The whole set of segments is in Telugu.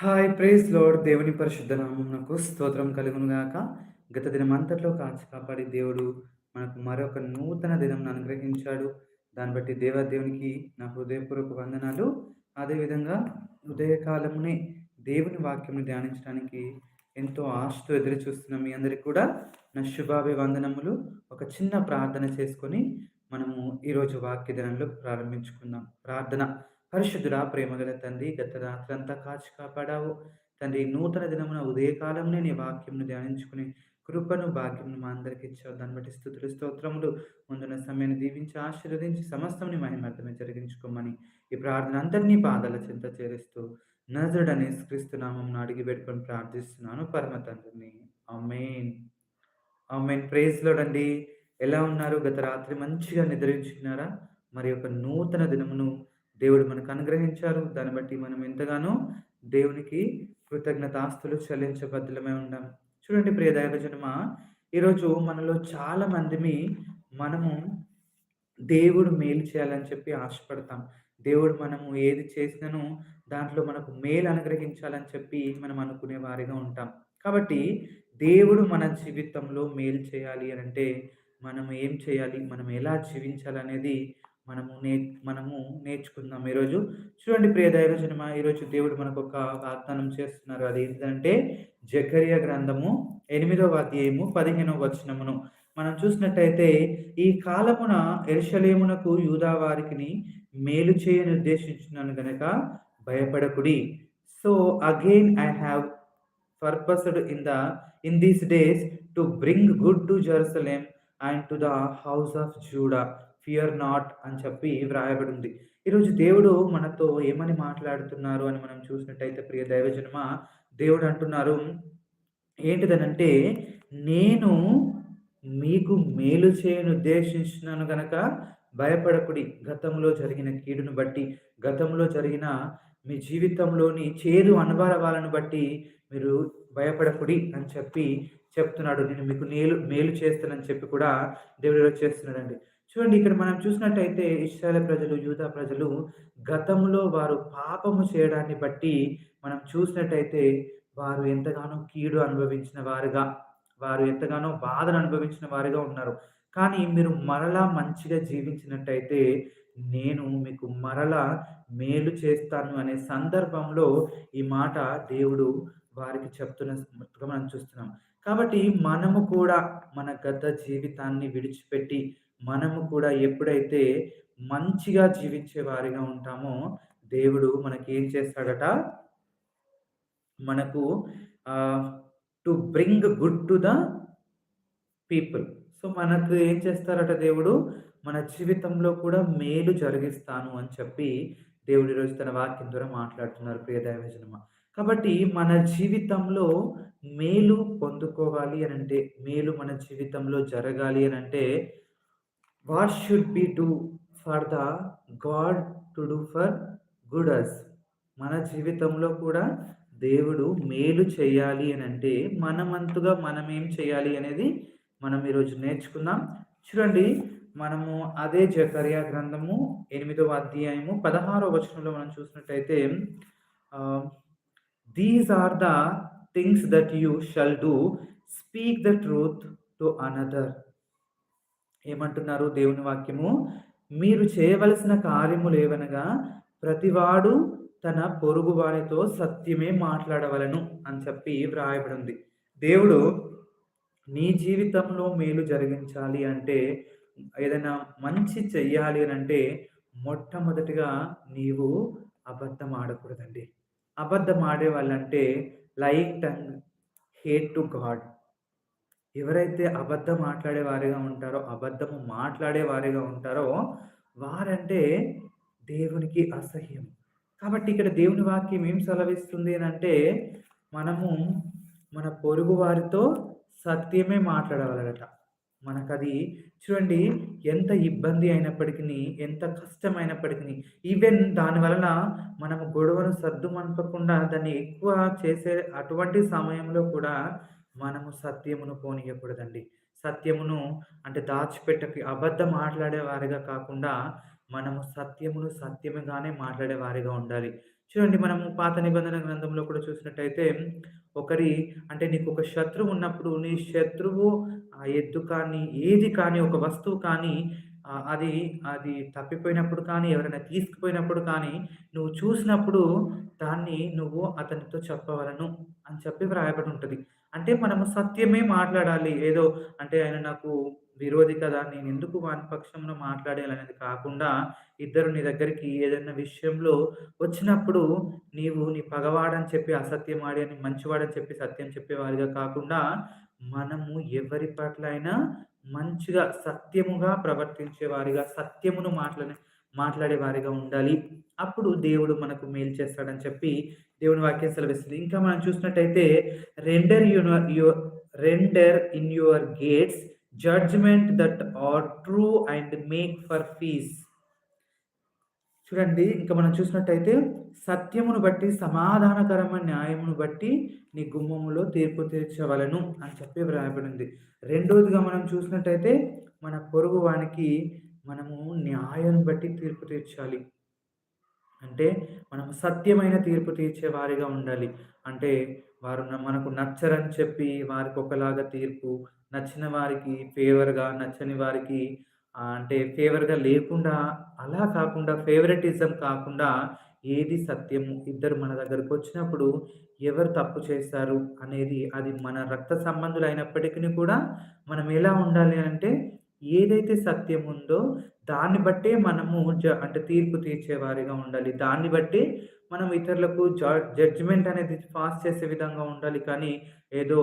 హాయ్ ప్రైజ్ లోడ్ దేవుని పరిశుద్ధ నామమునకు స్తోత్రం కలుగును గాక. గత దినమంతట్లో కాచి కాపాడి దేవుడు మనకు మరొక నూతన దినం అనుగ్రహించాడు. దాన్ని బట్టి దేవాదేవునికి నా హృదయపూర్వక వందనాలు. అదేవిధంగా ఉదయకాలమునే దేవుని వాక్యమును ధ్యానించడానికి ఎంతో ఆశతో ఎదురు చూస్తున్న మీ అందరికి కూడా నా శుభాభివందనములు. ఒక చిన్న ప్రార్థన చేసుకొని మనము ఈరోజు వాక్య దినంలో ప్రారంభించుకుందాం. ప్రార్థన పరిశుద్ధుడా ప్రేమగల తండ్రి గత రాత్రంతా కాచి కాపాడావు. తండ్రి నూతన దినమున ఉదయకాలంలో నీ వాక్యంను ధ్యానించుకుని కృపను భాగ్యంను మా అందరికి ఇచ్చావు. దాన్ని బట్టి స్థుతులు స్తోత్రములు ముందున్న సమయాన్ని దీవించి ఆశీర్వదించి సమస్తముని మహిమార్థమే జరిగించుకోమని ఈ ప్రార్థన అందరినీ పాదాల చింత చేరుస్తూ నజరుడని క్రీస్తునామం అడిగి పెట్టుకొని ప్రార్థిస్తున్నాను. పరమ తండ్రిని. అమ్మేన్ అమ్మేన్ ప్రేజ్ లోడండి ఎలా ఉన్నారు? గత రాత్రి మంచిగా నిద్రించుకున్నారా మరి ఒక నూతన దినమును దేవుడు మనకు అనుగ్రహించారు. దాన్ని బట్టి మనం ఎంతగానో దేవునికి కృతజ్ఞతాస్తులు చెల్లించబద్ధులమై ఉన్నాం చూడండి ప్రియ దైవజనమ ఈరోజు మనలో చాలా మందిని మనము దేవుడు మేలు చేయాలని చెప్పి ఆశపడతాం. దేవుడు మనము ఏది చేసినను దాంట్లో మనకు మేలు అనుగ్రహించాలని చెప్పి మనం అనుకునే వారిగా ఉంటాం. కాబట్టి దేవుడు మన జీవితంలో మేలు చేయాలి అని అంటే మనం ఏం చేయాలి? మనం ఎలా జీవించాలనేది మనము నే మనము నేర్చుకుందాం ఈరోజు. చూడండి ప్రియ దైవజనమ ఈరోజు దేవుడు మనకు ఒక వాగ్దానం చేస్తున్నారు. అది ఏంటంటే జకర్య గ్రంథము ఎనిమిదవ అధ్యాయము పదిహేనవ వచనమును. మనం చూసినట్టయితే ఈ కాలమున ఎరుషలేమునకు యూదా వారికి మేలు చేయని ఉద్దేశించినాను గనక భయపడకుడి. So again I have purposed in the in these days to bring good to Jerusalem and to the house of Judah. Fear not అని చెప్పి వ్రాయబడి ఉంది ఈరోజు దేవుడు మనతో ఏమని మాట్లాడుతున్నారు అని మనం చూసినట్టయితే ప్రియ దైవజనమ దేవుడు అంటున్నారు ఏంటిదనంటే నేను మీకు మేలు చేయను ఉద్దేశించినాను గనక భయపడకుడి. గతంలో జరిగిన కీడును బట్టి గతంలో జరిగిన మీ జీవితంలోని చేదు అనుభవాలను బట్టి మీరు భయపడకుడి అని చెప్పి చెప్తున్నాడు. నేను మీకు మేలు మేలు చేస్తానని చెప్పి కూడా దేవుడు చేస్తున్నాడండి. చూడండి ఇక్కడ మనం చూసినట్టయితే ఇస్రాయల్ ప్రజలు యూదా ప్రజలు గతంలో వారు పాపము చేయడాన్ని బట్టి మనం చూసినట్టయితే వారు ఎంతగానో కీడు అనుభవించిన వారుగా వారు ఎంతగానో బాధను అనుభవించిన వారుగా ఉన్నారు. కానీ మీరు మరలా మంచిగా జీవించినట్టయితే నేను మీకు మరలా మేలు చేస్తాను అనే సందర్భంలో ఈ మాట దేవుడు వారికి చెప్తున్న మనం చూస్తున్నాం. కాబట్టి మనము కూడా మన గత జీవితాన్ని విడిచిపెట్టి మనము కూడా ఎప్పుడైతే మంచిగా జీవించే వారిగా ఉంటామో దేవుడు మనకి ఏం చేస్తాడట? మనకు to bring good to the people so మనకు ఏం చేస్తారట దేవుడు? మన జీవితంలో కూడా మేలు జరిగిస్తాను అని చెప్పి దేవుడు ఈరోజు తన వాక్యం ద్వారా మాట్లాడుతున్నారు. ప్రియ దైవజనమ కాబట్టి మన జీవితంలో మేలు పొందుకోవాలి అని అంటే మేలు మన జీవితంలో జరగాలి అని అంటే what should be do for the God to do for good us? మన జీవితంలో కూడా దేవుడు మేలు చేయాలి అని అంటే మనమంతుగా మనం ఏం చేయాలి అనేది మనం ఈరోజు నేర్చుకుందాం. చూడండి మనము అదే జకర్యా గ్రంథము ఎనిమిదవ అధ్యాయము పదహారవ వచనంలో మనం చూసినట్టయితే these are the things that you shall do speak the truth to another ఏమంటున్నారు దేవుని వాక్యము? మీరు చేయవలసిన కార్యములు ఏవనగా ప్రతివాడు తన పొరుగు వారితో సత్యమే మాట్లాడవలను అని చెప్పి వ్రాయబడింది. దేవుడు నీ జీవితంలో మేలు జరిగించాలి అంటే ఏదైనా మంచి చెయ్యాలి అని అంటే మొట్టమొదటిగా నీవు అబద్ధం ఆడకూడదండి. అబద్ధం ఆడే వాళ్ళంటే like tongue hate to God. ఎవరైతే అబద్ధం మాట్లాడే వారిగా ఉంటారో అబద్ధము మాట్లాడే వారిగా ఉంటారో వారంటే దేవునికి అసహ్యం. కాబట్టి ఇక్కడ దేవుని వాక్యం ఏం సెలవిస్తుంది అని అంటే మనము మన పొరుగు వారితో సత్యమే మాట్లాడగలగట. మనకది చూడండి ఎంత ఇబ్బంది అయినప్పటికీ ఎంత కష్టమైనప్పటికీ ఈవెన్ దాని వలన మనము గొడవను సర్దుమనపకుండా దాన్ని ఎక్కువ చేసే అటువంటి సమయంలో కూడా మనము సత్యమును పోనీయకూడదండి. సత్యమును అంటే దాచిపెట్టకి అబద్ధం మాట్లాడేవారిగా కాకుండా మనము సత్యమును సత్యముగానే మాట్లాడేవారిగా ఉండాలి. చూడండి మనము పాత నిబంధన గ్రంథంలో కూడా చూసినట్టయితే ఒకరి అంటే నీకు ఒక శత్రువు ఉన్నప్పుడు నీ శత్రువు ఆ ఎద్దు కానీ ఏది కానీ ఒక వస్తువు కానీ అది అది తప్పిపోయినప్పుడు కానీ ఎవరైనా తీసుకుపోయినప్పుడు కానీ నువ్వు చూసినప్పుడు దాన్ని నువ్వు అతనితో చెప్పవలను అని చెప్పి వ్రాయబడి ఉంటుంది. అంటే మనము సత్యమే మాట్లాడాలి. ఏదో అంటే ఆయన నాకు విరోధి కదా నేను ఎందుకు వాని పక్షంలో మాట్లాడాలి అనేది కాకుండా ఇద్దరు నీ దగ్గరికి ఏదైనా విషయంలో వచ్చినప్పుడు నీవు నీ పగవాడని చెప్పి అసత్యం ఆడి అని మంచివాడని చెప్పి సత్యం చెప్పేవారిగా కాకుండా మనము ఎవరి పట్ల అయినా మంచిగా సత్యముగా ప్రవర్తించేవారిగా సత్యమును మాట్లాడే మాట్లాడేవారిగా ఉండాలి. అప్పుడు దేవుడు మనకు మేలు చేస్తాడని చెప్పి దేవుని వాక్యం సెలవిస్తుంది. ఇంకా మనం చూసినట్టయితే render your render in your gates judgment that are true and make for peace చూడండి ఇంకా మనం చూసినట్టయితే సత్యమును బట్టి సమాధానకరమైన న్యాయమును బట్టి నీ గుమ్మములో తీర్పు తీర్చవలను అని చెప్పి వ్రాయబడింది. రెండోదిగా మనం చూసినట్టయితే మన పొరుగు వానికి మనము న్యాయం బట్టి తీర్పు తీర్చాలి. అంటే మనం సత్యమైన తీర్పు తీర్చే వారిగా ఉండాలి. అంటే వారు మనకు నచ్చరని చెప్పి వారికి ఒకలాగా తీర్పు నచ్చిన వారికి ఫేవర్గా నచ్చని వారికి అంటే ఫేవర్గా లేకుండా అలా కాకుండా ఫేవరెటిజం కాకుండా ఏది సత్యము? ఇద్దరు మన దగ్గరకు వచ్చినప్పుడు ఎవరు తప్పు చేస్తారు అనేది అది మన రక్త సంబంధులు అయినప్పటికీ కూడా మనం ఎలా ఉండాలి అంటే ఏదైతే సత్యం ఉందో దాన్ని బట్టే మనము జ అంటే తీర్పు తీర్చేవారిగా ఉండాలి. దాన్ని బట్టి మనం ఇతరులకు జడ్జిమెంట్ అనేది పాస్ చేసే విధంగా ఉండాలి. కానీ ఏదో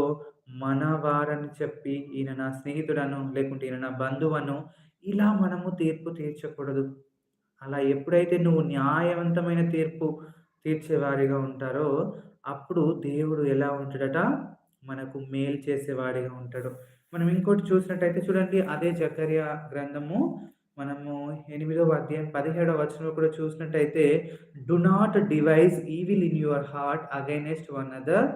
మన వారని చెప్పి ఈయన నా స్నేహితుడను లేకుంటే ఈయన నా బంధువను ఇలా మనము తీర్పు తీర్చకూడదు. అలా ఎప్పుడైతే నువ్వు న్యాయవంతమైన తీర్పు తీర్చేవారిగా ఉంటారో అప్పుడు దేవుడు ఎలా ఉంటాడట? మనకు మేలు చేసేవాడిగా ఉంటాడు. మనం ఇంకోటి చూసినట్టయితే చూడండి అదే జకర్య గ్రంథము. మనము ఎనిమిదవ అధ్యాయం పదిహేడవ వచనంలో కూడా చూసినట్టయితే do not devise evil in your heart against one other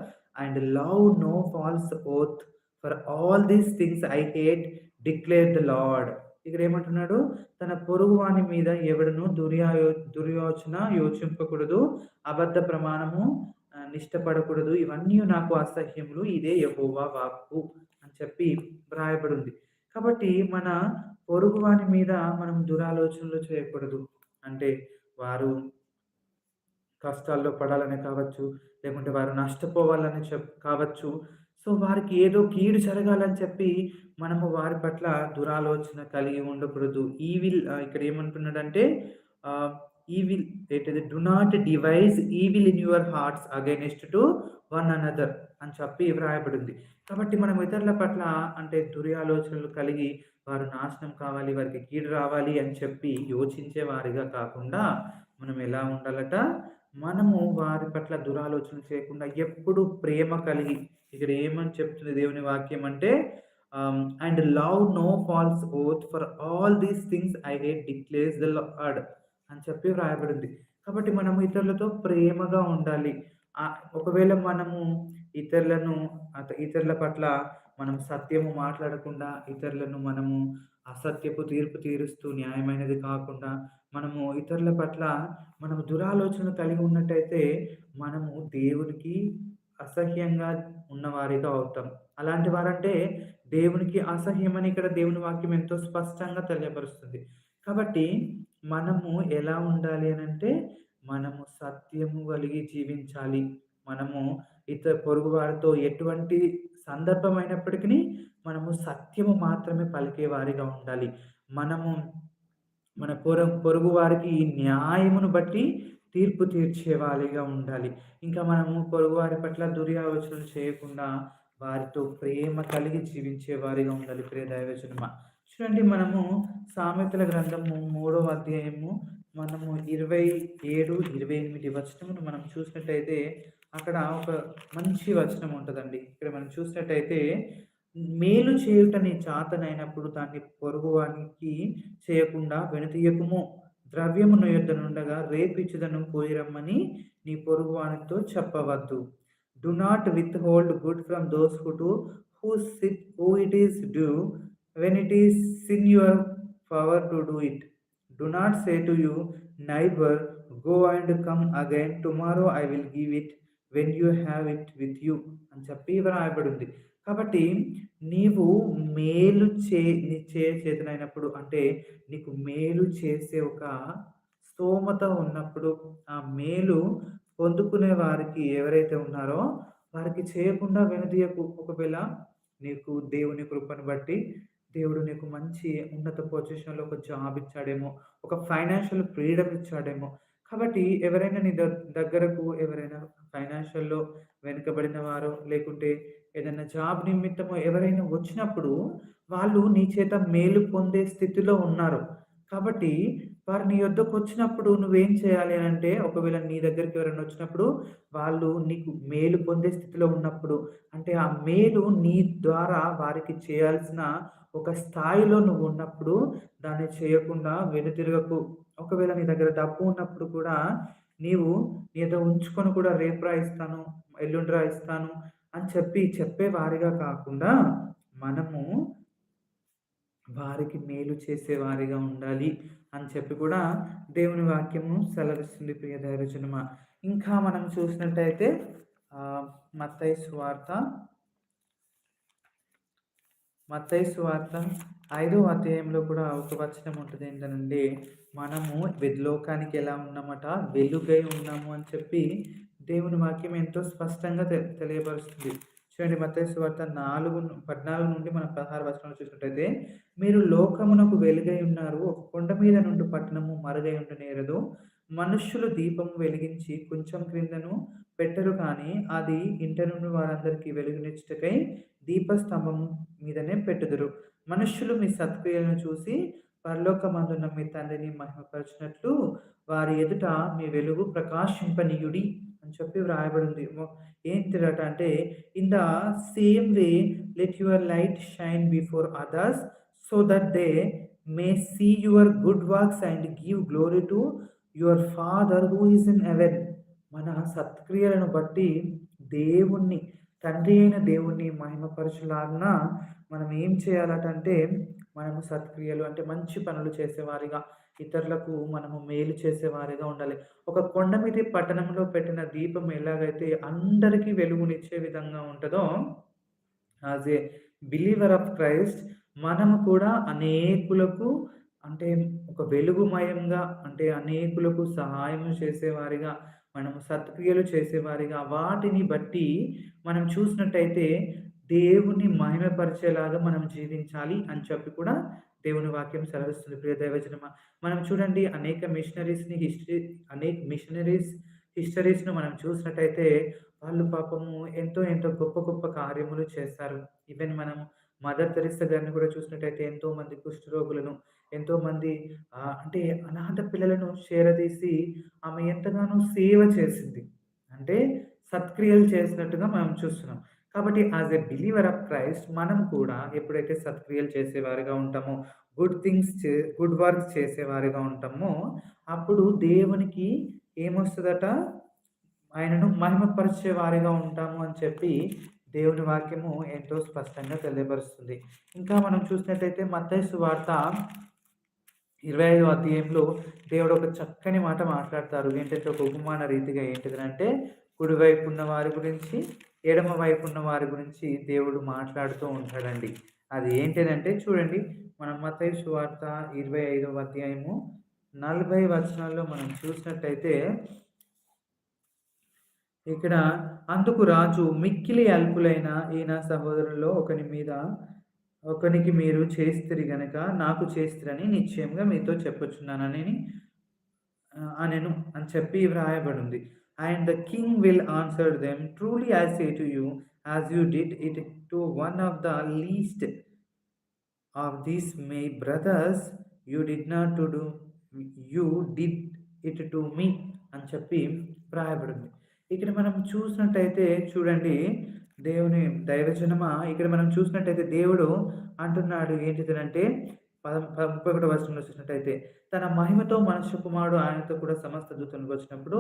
and love no false oath for all these things I hate declare the Lord ఇక్కడ ఏమంటున్నాడు? తన పొరుగువాని మీద ఎవడను దుర్యాయో దుర్యోచన యోచింపకూడదు అబద్ధ ప్రమాణము నిష్టపడకూడదు. ఇవన్నీ నాకు అసహ్యములు ఇదే యహోవా వాక్కు. అని చెప్పి వ్రాయబడి ఉంది కాబట్టి మన పొరుగు వాని మీద మనం దురాలోచనలు చేయకూడదు. అంటే వారు కష్టాల్లో పడాలని కావచ్చు లేకుంటే వారు నష్టపోవాలని చెప్ కావచ్చు. సో వారికి ఏదో కీడు జరగాలని చెప్పి మనము వారి పట్ల దురాలోచన కలిగి ఉండకూడదు. ఈవిల్ ఇక్కడ ఏమంటున్నాడంటే ఈవిల్ ఏంటది? Do not devise evil in your hearts against to one another అని చెప్పి వ్రాయబడింది. కాబట్టి మనం ఇతరుల పట్ల అంటే దుర్యాలోచనలు కలిగి వారు నాశనం కావాలి వారికి కీడు రావాలి అని చెప్పి యోచించే వారిగా కాకుండా మనం ఎలా ఉండాలట? మనము వారి పట్ల దురాలోచన చేయకుండా ఎప్పుడు ప్రేమ కలిగి ఇక్కడ ఏమని చెప్తుంది దేవుని వాక్యం అంటే and love no false oath for all these things I hate declares the Lord అని చెప్పి వ్రాయబడింది. కాబట్టి మనము ఇతరులతో ప్రేమగా ఉండాలి. ఒకవేళ మనము ఇతరులను ఇతరుల పట్ల మనం సత్యము మాట్లాడకుండా ఇతరులను మనము అసత్యపు తీర్పు తీరుస్తూ న్యాయమైనది కాకుండా మనము ఇతరుల పట్ల మనము దురాలోచన కలిగి ఉన్నట్టయితే మనము దేవునికి అసహ్యంగా ఉన్నవారిగా అవుతాం. అలాంటి వారంటే దేవునికి అసహ్యమని ఇక్కడ దేవుని వాక్యం ఎంతో స్పష్టంగా తెలియపరుస్తుంది. కాబట్టి మనము ఎలా ఉండాలి అని అంటే మనము సత్యము కలిగి జీవించాలి. మనము ఇతర పొరుగు వారితో ఎటువంటి సందర్భమైనప్పటికీ మనము సత్యము మాత్రమే పలికే వారిగా ఉండాలి. మనము మన పొర పొరుగు వారికి న్యాయమును బట్టి తీర్పు తీర్చే వారిగా ఉండాలి. ఇంకా మనము పొరుగువారి పట్ల దుర్యాలోచనలు చేయకుండా వారితో ప్రేమ కలిగి జీవించే వారిగా ఉండాలి. ప్రియ దైవజన్మ చూడండి మనము సామెతల గ్రంథము మూడవ అధ్యాయము మనము ఇరవై ఏడు ఇరవై ఎనిమిది వచనమును మనం చూసినట్టయితే అక్కడ ఒక మంచి వచనం ఉంటుందండి. ఇక్కడ మనం చూసినట్టయితే మేలు చేయుటని చాతనైనప్పుడు దాన్ని పొరుగువానికి చేయకుండా వెనుతీయకము. ద్రవ్యము యొద్ద నుండగా రేపిచ్చుదను పోయిరమ్మని నీ పొరుగువానితో చెప్పవద్దు. Do not withhold good from those who to who sit who it is do when it is sin your power to do it do not say to you neighbour go and come again tomorrow I will give it when you have it with you అని చెప్పి వ్రాయబడి ఉంది కాబట్టి నీవు మేలు చే నీ చే చేతనైనప్పుడు అంటే నీకు మేలు చేసే ఒక స్తోమత ఉన్నప్పుడు ఆ మేలు పొందుకునే వారికి ఎవరైతే ఉన్నారో వారికి చేయకుండా వెనుదీయకు. ఒకవేళ నీకు దేవుని కృపను బట్టి దేవుడు నీకు మంచి ఉన్నత పొజిషన్‌లో ఒక జాబ్ ఇచ్చాడేమో, ఒక ఫైనాన్షియల్ ఫ్రీడమ్ ఇచ్చాడేమో. కాబట్టి ఎవరైనా నీ ద దగ్గరకు ఎవరైనా ఫైనాన్షియల్‌లో వెనుకబడిన వారో, లేకుంటే ఏదైనా జాబ్ నిమిత్తమో ఎవరైనా వచ్చినప్పుడు, వాళ్ళు నీ చేత మేలు పొందే స్థితిలో ఉన్నారు. కాబట్టి వారు నీ యొద్దకొచ్చినప్పుడు నువ్వేం చేయాలి అని అంటే ఒకవేళ నీ దగ్గరికి ఎవరైనా వచ్చినప్పుడు, వాళ్ళు నీకు మేలు పొందే స్థితిలో ఉన్నప్పుడు, అంటే ఆ మేలు నీ ద్వారా వారికి చేయాల్సిన ఒక స్థాయిలో నువ్వు ఉన్నప్పుడు దాన్ని చేయకుండా వెనుతిరగకు. ఒకవేళ నీ దగ్గర డబ్బు ఉన్నప్పుడు కూడా నీవు ఏదో ఉంచుకొని కూడా రేపురా ఇస్తాను, ఎల్లుండిరా ఇస్తాను అని చెప్పి చెప్పే వారిగా కాకుండా మనము వారికి మేలు చేసేవారిగా ఉండాలి అని చెప్పి కూడా దేవుని వాక్యము సెలవిస్తుంది ప్రియ దైవజనమ. ఇంకా మనం చూసినట్టయితే మత్తై మత్తయి సువార్త. మత్తయి సువార్త ఐదో అధ్యాయంలో కూడా ఒక వచనం ఉంటుంది ఏంటంటే మనము లోకానికి ఎలా ఉన్నామట వెలుగై ఉన్నాము అని చెప్పి దేవుని వాక్యం ఎంతో స్పష్టంగా తెలియపరుస్తుంది. చూడండి మత్తయి వార్త నాలుగు పద్నాలుగు నుండి మనం పదహారు వచనాలు చూసినట్టయితే మీరు లోకమునకు వెలుగై ఉన్నారు ఒక కొండ మీద నుండి పట్టణము మరుగై ఉండనేరదు మనుష్యులు దీపము వెలిగించి కొంచెం క్రిందను పెట్టరు కానీ అది ఇంట నుండి వారందరికీ వెలుగునిచ్చుటకై దీపస్తంభం మీదనే పెట్టుదురు. మనుష్యులు మీ సత్క్రియలను చూసి పరలోకమందున్న మీ తండ్రిని మహిమపరచినట్లు వారి ఎదుట మీ వెలుగు ప్రకాశింపనీయుడి. అని చెప్పి వ్రాయబడింది. ఏంటిదట అంటే in the same way let your light shine before others so that they may see your good works and give glory to your father who is in heaven మన సత్క్రియలను బట్టి దేవుణ్ణి తండ్రి అయిన దేవుణ్ణి మహిమపరచులాగిన మనం ఏం చేయాలటంటే మనము సత్క్రియలు అంటే మంచి పనులు చేసేవారిగా. ఇతరులకు మనము మేలు చేసేవారిగా ఉండాలి. ఒక కొండ మీద పట్టణంలో పెట్టిన దీపం ఎలాగైతే అందరికీ వెలుగునిచ్చే విధంగా ఉంటుందో as a believer of Christ మనము కూడా అనేకులకు అంటే ఒక వెలుగుమయంగా అంటే అనేకులకు సహాయం చేసేవారిగా మనము సత్క్రియలు చేసేవారిగా వాటిని బట్టి మనం చూసినట్టయితే దేవుని మహిమపరిచేలాగా మనం జీవించాలి అని చెప్పి కూడా దేవుని వాక్యం సెలవిస్తుంది. ప్రియ దైవజనమ మనం చూడండి అనేక మిషనరీస్ని హిస్టరీ అనేక మిషనరీస్ హిస్టరీస్ను మనం చూసినట్టయితే వాళ్ళు పాపము ఎంతో ఎంతో గొప్ప గొప్ప కార్యములు చేస్తారు. ఈవెన్ మనం మదర్ తెరిసా గారిని కూడా చూసినట్టయితే ఎంతో మంది కుష్ఠరోగులను ఎంతోమంది అంటే అనాథ పిల్లలను చేరదీసి ఆమె ఎంతగానో సేవ చేసింది. అంటే సత్క్రియలు చేసినట్టుగా మనం చూస్తున్నాం. కాబట్టి as a believer of Christ మనం కూడా ఎప్పుడైతే సత్క్రియలు చేసేవారిగా ఉంటామో గుడ్ థింగ్స్ చే గుడ్ వర్క్స్ చేసేవారిగా ఉంటామో అప్పుడు దేవునికి ఏమొస్తుందట? ఆయనను మహిమపరిచే వారిగా ఉంటాము అని చెప్పి దేవుని వాక్యము ఎంతో స్పష్టంగా తెలియపరుస్తుంది. ఇంకా మనం చూసినట్టయితే మత్తైసు వార్త ఇరవై ఐదు అధ్యాయంలో దేవుడు ఒక చక్కని మాట మాట్లాడతారు. ఏంటంటే ఒక ఉపమాన రీతిగా ఏంటిదంటే కుడివైపు ఉన్న వారి గురించి ఎడమ వైపు ఉన్న వారి గురించి దేవుడు మాట్లాడుతూ ఉంటాడండి. అది ఏంటిదంటే చూడండి మనం మతై సువార్త ఇరవై ఐదవ అధ్యాయము నలభై వచనాల్లో మనం చూసినట్టయితే ఇక్కడ అందుకు రాజు మిక్కిలి అల్పులైన ఈయన సహోదరుల్లో ఒకని మీద ఒకనికి మీరు చేస్తిరి గనక నాకు చేస్తారని నిశ్చయంగా మీతో చెప్పొచ్చున్నానని అనెను అని చెప్పి వ్రాయబడి and the king will answer them truly as say to you as you did it to one of the least of these my brothers you did not to do you did it to me అని చెప్పి ప్రాయపడింది ఇక్కడ మనం చూసినట్టయితే చూడండి దేవుని దైవజనమా ఇక్కడ మనం చూసినట్టయితే దేవుడు అంటున్నాడు ఏంటిదనంటే పద ముప్పై ఒకటో వర్షంలో చూసినట్టయితే తన మహిమతో మనుష్య కుమారుడు ఆయనతో కూడా సమస్త దూతలు వచ్చినప్పుడు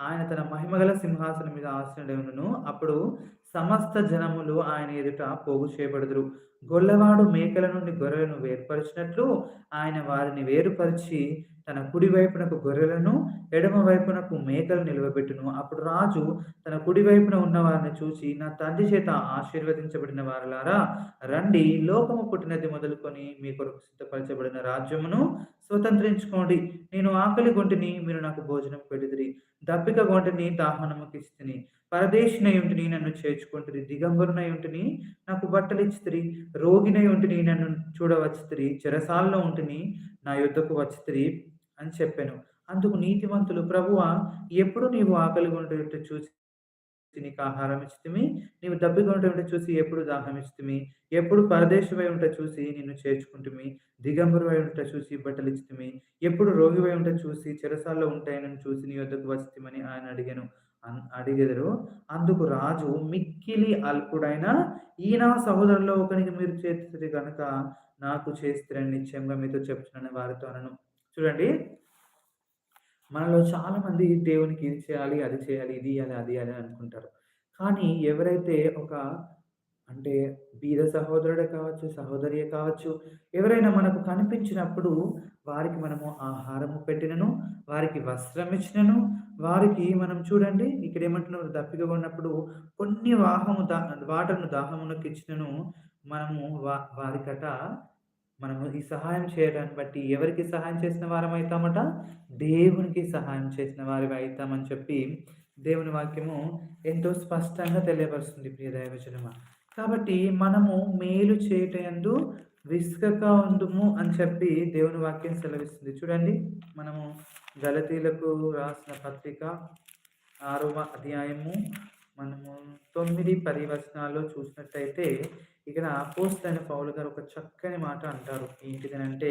ఆయన తన మహిమగల సింహాసనం మీద ఆశ్రయుడును అప్పుడు సమస్త జనములు ఆయన ఎదుట పోగు చేయబడుదురు. గొల్లవాడు మేకల నుండి గొర్రెలను వేర్పరిచినట్లు ఆయన వారిని వేరుపరిచి తన కుడి వైపునకు గొర్రెలను ఎడమ వైపునకు మేకలు నిలవబెట్టును. అప్పుడు రాజు తన కుడి వైపున ఉన్న వారిని చూసి నా తండ్రి చేత ఆశీర్వదించబడిన వారులారా రండి లోకము పుట్టినది మొదలుకొని మీ కొరకు సిద్ధపరచబడిన రాజ్యమును స్వతంత్రించుకోండి. నేను ఆకలి గొంటిని మీరు నాకు భోజనం పెడిదిరి. దప్పిక గొంటిని దాహనముకి ఇస్తుంది పరదేశినై నన్ను చేర్చుకుంటుంది దిగంబరునై ఉంటిని నాకు బట్టలు ఇచ్చితిరి. రోగినై ఉంటిని నన్ను చూడవచ్చుతిరి. చెరసాల్లో ఉంటుని నా యుద్ధకు వచ్చితిరి. అని చెప్పాను. అందుకు నీతివంతులు ప్రభువ ఎప్పుడు నీవు ఆకలి ఉంటే చూసి నీకు ఆహారం ఇచ్చితిమి? నీవు దప్పిగా ఉంటే చూసి ఎప్పుడు దాహం ఇచ్చితిమి? ఎప్పుడు పరదేశమై ఉంటే చూసి నిన్ను చేర్చుకుంటుమి? దిగంబరమై ఉంటే చూసి బట్టలు ఇచ్చితిమి? ఎప్పుడు రోగివై ఉంటే చూసి చెరసాల్లో ఉంటాయని చూసి నీ వద్దకు వస్తామని ఆయన అడిగాను. అన్ అడిగెదరు అందుకు రాజు మిక్కిలి అల్పుడైన ఈయన సహోదరులో ఒకరికి మీరు చేస్తుంది కనుక నాకు చేస్తారని నిశ్చయంగా మీతో చెప్తున్నాను వారితో అనను. చూడండి మనలో చాలామంది దేవునికి ఇది చేయాలి, అది చేయాలి, ఇది ఇయ్యాలి, అది అని అనుకుంటారు. కానీ ఎవరైతే ఒక అంటే బీద సహోదరుడే కావచ్చు, సహోదరియే కావచ్చు, ఎవరైనా మనకు కనిపించినప్పుడు వారికి మనము ఆహారము పెట్టినను, వారికి వస్త్రం ఇచ్చినను, వారికి మనం చూడండి ఇక్కడ ఏమంటున్నారు దప్పికగా ఉన్నప్పుడు కొన్ని వాహము దా వాటర్‌ను దాహమునకిచ్చినను మనము వా వారికట మనము ఈ సహాయం చేయడాన్ని బట్టి ఎవరికి సహాయం చేసిన వారమైతామట? దేవునికి సహాయం చేసిన వారివైతామని చెప్పి దేవుని వాక్యము ఎంతో స్పష్టంగా తెలియపరుస్తుంది ప్రియ దైవజనమ కాబట్టి మనము మేలు చేయటందు విసుగక ఉందుము అని చెప్పి దేవుని వాక్యం సెలవిస్తుంది. చూడండి మనము గలతీలకు రాసిన పత్రిక ఆరవ అధ్యాయము మనము తొమ్మిది పరివచనాల్లో చూసినట్టయితే ఇక్కడ పోస్ట్ అయిన పౌలు గారు ఒక చక్కని మాట అంటారు. ఏంటిదనంటే అంటే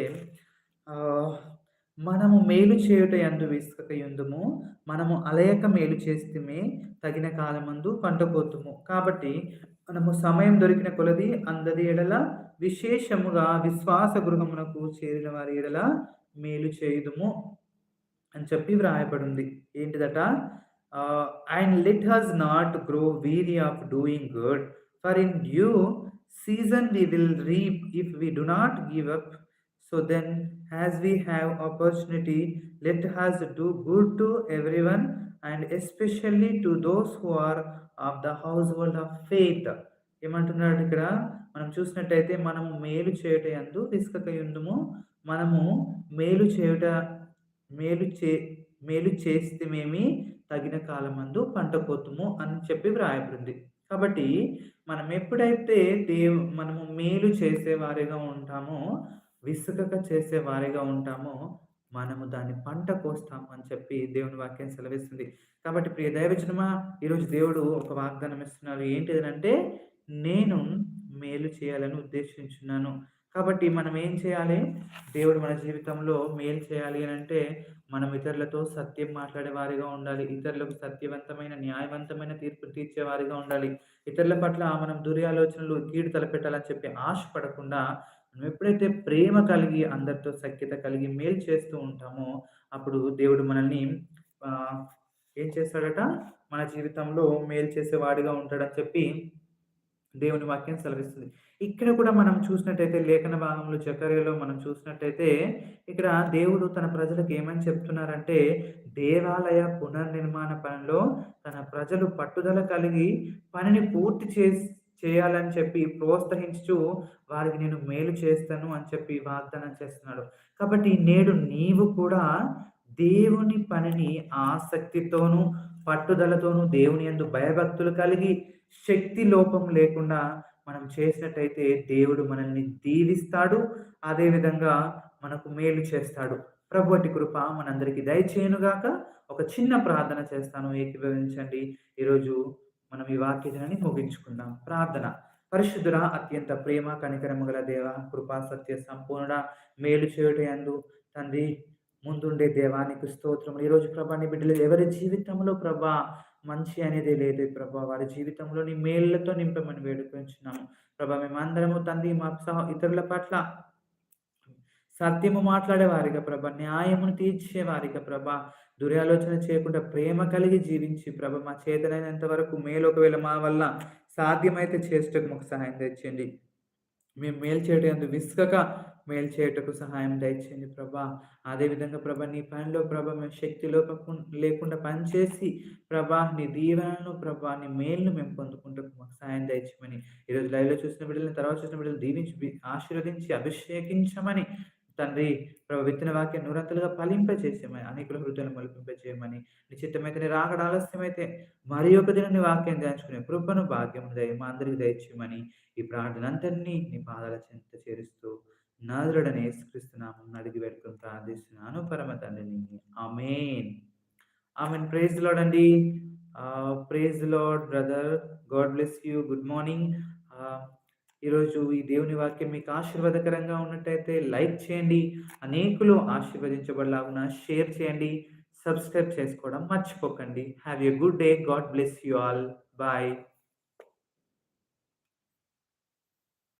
మనము మేలు చేయుట ఎందు విసుక ఎందుము మనము అలయక మేలు చేస్తిమి. తగిన కాలమందు పంట కోతుము. కాబట్టి మనము సమయం దొరికిన కొలది అందరి ఎడల విశేషముగా విశ్వాస గృహమునకు చేరిన వారి ఎడల మేలు చేయుదుము అని చెప్పి వ్రాయబడింది. ఏంటిదట? And let us not grow weary of doing good. For in due season we will reap if we do not give up. So then, as we have opportunity, let us do good to everyone and especially to those who are of the household of faith. ఏమంటున్నాడు ఇక్కడ మనం చూసినట్టయితే మనము మేలు చేయుట యందు విసుకకయుందుము మనము మేలు చేయుట మేలు చే మేలు చేస్తేమేమి తగిన కాలమందు పంట కోతుము అని చెప్పి వ్రాయబడింది కాబట్టి మనం ఎప్పుడైతే దేవు మనము మేలు చేసేవారిగా ఉంటామో, విసుగక చేసేవారిగా ఉంటామో, మనము దాన్ని పంట కోస్తాము అని చెప్పి దేవుని వాక్యం సెలవిస్తుంది. కాబట్టి ప్రియ దైవజనమా, ఈరోజు దేవుడు ఒక వాగ్దానం ఇస్తున్నారు. ఏంటిదనంటే, నేను మేలు చేయాలని ఉద్దేశించున్నాను. కాబట్టి మనం ఏం చేయాలి? దేవుడు మన జీవితంలో మేలు చేయాలి అని అంటే మనం ఇతరులతో సత్యం మాట్లాడే వారిగా ఉండాలి. ఇతరులకు సత్యవంతమైన, న్యాయవంతమైన తీర్పు తీర్చేవారిగా ఉండాలి. ఇతరుల పట్ల మనం దుర్యాలోచనలు, కీడు తలపెట్టాలని చెప్పి ఆశపడకుండా, మనం ఎప్పుడైతే ప్రేమ కలిగి, అందరితో సఖ్యత కలిగి మేలు చేస్తూ ఉంటామో, అప్పుడు దేవుడు మనల్ని ఏం చేస్తాడట? మన జీవితంలో మేలు చేసేవాడిగా ఉంటాడని చెప్పి దేవుని వాక్యం సెలవిస్తుంది. ఇక్కడ కూడా మనం చూసినట్టయితే లేఖన భాగంలో జకర్యాలో మనం చూసినట్టయితే ఇక్కడ దేవుడు తన ప్రజలకు ఏమని చెప్తున్నారంటే, దేవాలయ పునర్నిర్మాణ పనిలో తన ప్రజలు పట్టుదల కలిగి పనిని పూర్తి చేస్ చేయాలని చెప్పి ప్రోత్సహించు వారికి నేను మేలు చేస్తాను అని చెప్పి వాగ్దానం చేస్తున్నాడు. కాబట్టి నేడు నీవు కూడా దేవుని పనిని ఆసక్తితోనూ, పట్టుదలతోనూ దేవుని యందు భయభక్తులు కలిగి శక్తి లోపం లేకుండా మనం చేసినట్టయితే దేవుడు మనల్ని దీవిస్తాడు. అదేవిధంగా మనకు మేలు చేస్తాడు. ప్రభు కృప మనందరికీ దయచేయనుగాక ఒక చిన్న ప్రార్థన చేస్తాను ఏకీభవించండి. ఈరోజు మనం ఈ వాక్యజనాన్ని ముగించుకుందాం. ప్రార్థన. పరిశుద్ధుడా, అత్యంత ప్రేమ, కనికరము గల దేవా, కృపా, సత్య సంపూర్ణ మేలు చేయుట యందు తండ్రి ముందుండే దేవానికి స్తోత్రం ఈరోజు ప్రభా నీ బిడ్డలు ఎవరి జీవితంలో ప్రభా మంచి అనేది లేదు ప్రభా. వారి జీవితంలో నీ మేలులతో నింపమని వేడుకొంచున్నాము. ప్రభా మేమందరము తండ్రి మా సహ ఇతరుల పట్ల సత్యము మాట్లాడేవారిగా ప్రభా, న్యాయమును తీర్చేవారిగా ప్రభా, దురాలోచన చేయకుండా ప్రేమ కలిగి జీవించి ప్రభా మా చేతనైనంత వరకు మేలు ఒకవేళ మా వల్ల సాధ్యమైతే చేసేటకు మాకు సహాయం తెచ్చండి మేము మేలు చేయడం యందు విసుకక మేలు చేయుటకు సహాయం దయచేయండి ప్రభా. అదేవిధంగా ప్రభ నీ పనిలో ప్రభ మేము శక్తి లోపకు లేకుండా పనిచేసి ప్రభా నీ దీవెనలను ప్రభా నీ మేలును మేము పొందుకుంటకు మాకు సహాయం దయచేయమని ఈరోజు లైవ్‌లో చూసిన బిడ్డలను తర్వాత చూసిన బిడ్డలు దీవించి ఆశీర్వదించి అభిషేకించమని తండ్రి ప్రభు విత్తన వాక్యం నూరంతలుగా ఫలింపజేసేమని అనేకుల హృదయాలను మలిపింపజేయమని నిశ్చితమైతే నీ రాకడ ఆలస్యమైతే మరి ఒక దిన నీ వాక్యం దాచుకునే కృపను భాగ్యం దయ మా అందరికి దయచేయమని ఈ ప్రార్థన అంతటినీ నీ పాదాల చెంత చేరుస్తూ నాదుడని యేసుక్రీస్తు అడిగి పెట్టుకుని ప్రార్థిస్తున్నాను పరమ తండ్రిని ఆమేన్. ఆమెన్. ప్రేజ్ లాడ్ అండి. Praise Lord brother. God bless you. Good morning. ఈరోజు ఈ దేవుని వాక్యం మీకు ఆశీర్వాదకరంగా ఉన్నట్టయితే లైక్ చేయండి. అనేకులు ఆశీర్వదించబడలాగున షేర్ చేయండి. సబ్స్క్రైబ్ చేసుకోవడం మర్చిపోకండి. Have a good day. God bless you all. Bye.